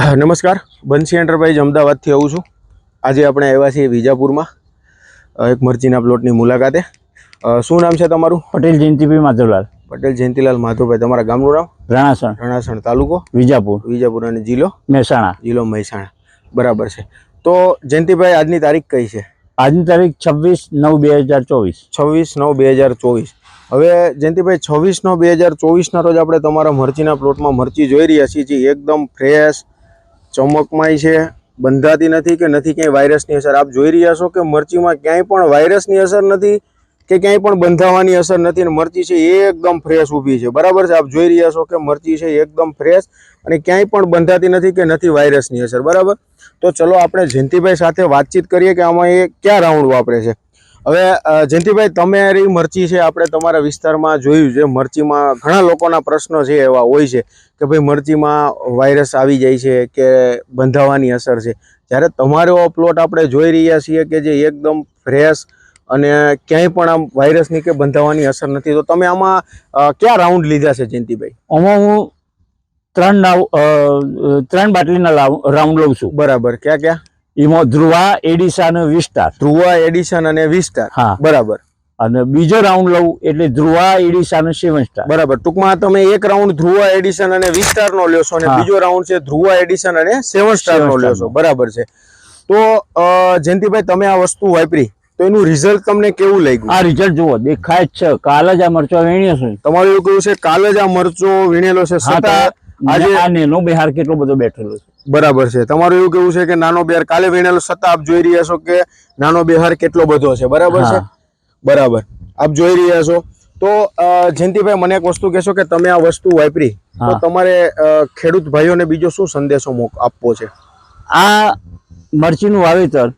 નમસ્કાર. બંસી એન્ટરપ્રાઇઝ અમદાવાદથી આવું છું. આજે આપણે આવ્યા છીએ વિજાપુરમાં એક મરચીના પ્લોટની મુલાકાતે. શું નામ છે તમારું? પટેલ જયંતિભાઈ માધવલાલ. પટેલ જયંતિલાલ માધવભાઈ તમારા ગામનું નામ? રણાસણ. રણાસણ તાલુકો? વિજાપુર. વિજાપુર અને જિલ્લો? મહેસાણા. જિલ્લો મહેસાણા. બરાબર છે. તો જયંતિભાઈ આજની તારીખ કઈ છે? આજની તારીખ છવ્વીસ નવ બે હજાર ચોવીસ. છવ્વીસ નવ બે હજાર ચોવીસ. હવે જયંતિભાઈ છવ્વીસ નવ બે હજાર ચોવીસના રોજ આપણે તમારા મરચીના પ્લોટમાં મરચી જોઈ રહ્યા છીએ જે એકદમ ફ્રેશ ચમકમાય છે, બંધાતી નથી કે નથી ક્યાંય વાયરસની અસર? આપ જોઈ રહ્યા છો કે મરચીમાં ક્યાંય પણ વાયરસની અસર નથી કે ક્યાંય પણ બંધાવાની અસર નથી અને મરચી છે એકદમ ફ્રેશ ઊભી છે. બરાબર છે? આપ જોઈ રહ્યા છો કે મરચી છે એકદમ ફ્રેશ અને ક્યાંય પણ બંધાતી નથી કે નથી વાયરસની અસર. બરાબર? તો ચલો આપણે જયંતિભાઈ સાથે વાતચીત કરીએ કે આમાં એ ક્યાં રાઉન્ડ વાપરે છે? હવે જયંતિભાઈ તમારી મરચી છે આપણે તમારા વિસ્તારમાં જોયું છે. મરચીમાં ઘણા લોકોના પ્રશ્નો છે એવા હોય છે કે ભાઈ મરચીમાં વાયરસ આવી જાય છે કે બંધાવાની અસર છે. જ્યારે તમારો પ્લોટ આપણે જોઈ રહ્યા છીએ કે જે એકદમ ફ્રેશ અને ક્યાંય પણ આમ વાયરસની કે બંધાવાની અસર નથી. તો તમે આમાં ક્યાં રાઉન્ડ લીધા છે જયંતિભાઈ? આમાં હું ત્રણ ત્રણ બાટલીના રાઉન્ડ લઉં છું. બરાબર. ક્યાં ક્યાં? એમાં ધ્રુવા એડિશા અને વિસ્ટાર ધ્રુવા એડિશન અને વિસ્ટાર હા. બરાબર. અને બીજો રાઉન્ડ લઉં એટલે ધ્રુવા એડિશા અને સેવન સ્ટાર બરાબર. ટૂંકમાં તમે એક રાઉન્ડ ધ્રુવા એડિશન અને વિસ્ટાર નો લ્યો છો અને બીજો રાઉન્ડ છે ધ્રુવા એડિશન અને સેવન સ્ટાર નો લ્યો છો બરાબર છે. તો જયંતિભાઈ તમે આ વસ્તુ વાપરી. તો એનું રિઝલ્ટ તમને કેવું લાગ્યું? આ રિઝલ્ટ જુઓ દેખાય જ છે. કાલ જ આ મરચો વીણ્યો છે. તમારું એવું કહ્યું છે? કાલે જ આ મરચો વીણેલો છે. છતાં આજે આ નેનો બિહાર કેટલો બધો બેઠેલો છે. બરાબર છે. તમારું એવું કેવું છે કે નાનો બેહાર કાલે વીણેલો સત્તા આપ જોઈ રહ્યા છો કે નાનો બેહાર કેટલો બધો છે. બરાબર છે? બરાબર. આપ જોઈ રહ્યા છો. તો જયંતિભાઈ મને એક વસ્તુ કહેશો કે તમે આ વસ્તુ વાપરી તો તમારે ખેડૂત ભાઈઓને બીજો શું સંદેશો મોક આપવો છે? આ મરચીનું વાવેતર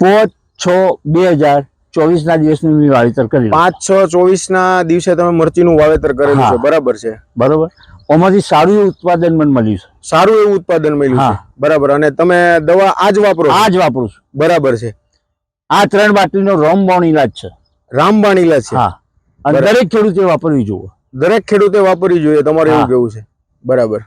પાંચ છ બે હજાર ચોવીસના દિવસનું મેં વાવેતર કરેલું પાંચ છ ચોવીસ ના દિવસે તમે મરચીનું વાવેતર કરેલું. છે. બરાબર છે. બરાબર? આમાંથી સારું એવું ઉત્પાદન મને મળ્યું છે. સારું એવું ઉત્પાદન મળ્યું છે. હા. બરાબર. અને તમે દવા આ જ વાપરો? આ જ વાપરું છું. બરાબર છે. આ ત્રણ બાટલીનો રામબાણ ઇલાજ છે. રામબાણ ઇલાજ છે? હા. અને દરેક ખેડૂતે વાપરવી જોઈએ. દરેક ખેડૂતે વાપરવી જોઈએ. તમારે એવું કેવું છે? બરાબર.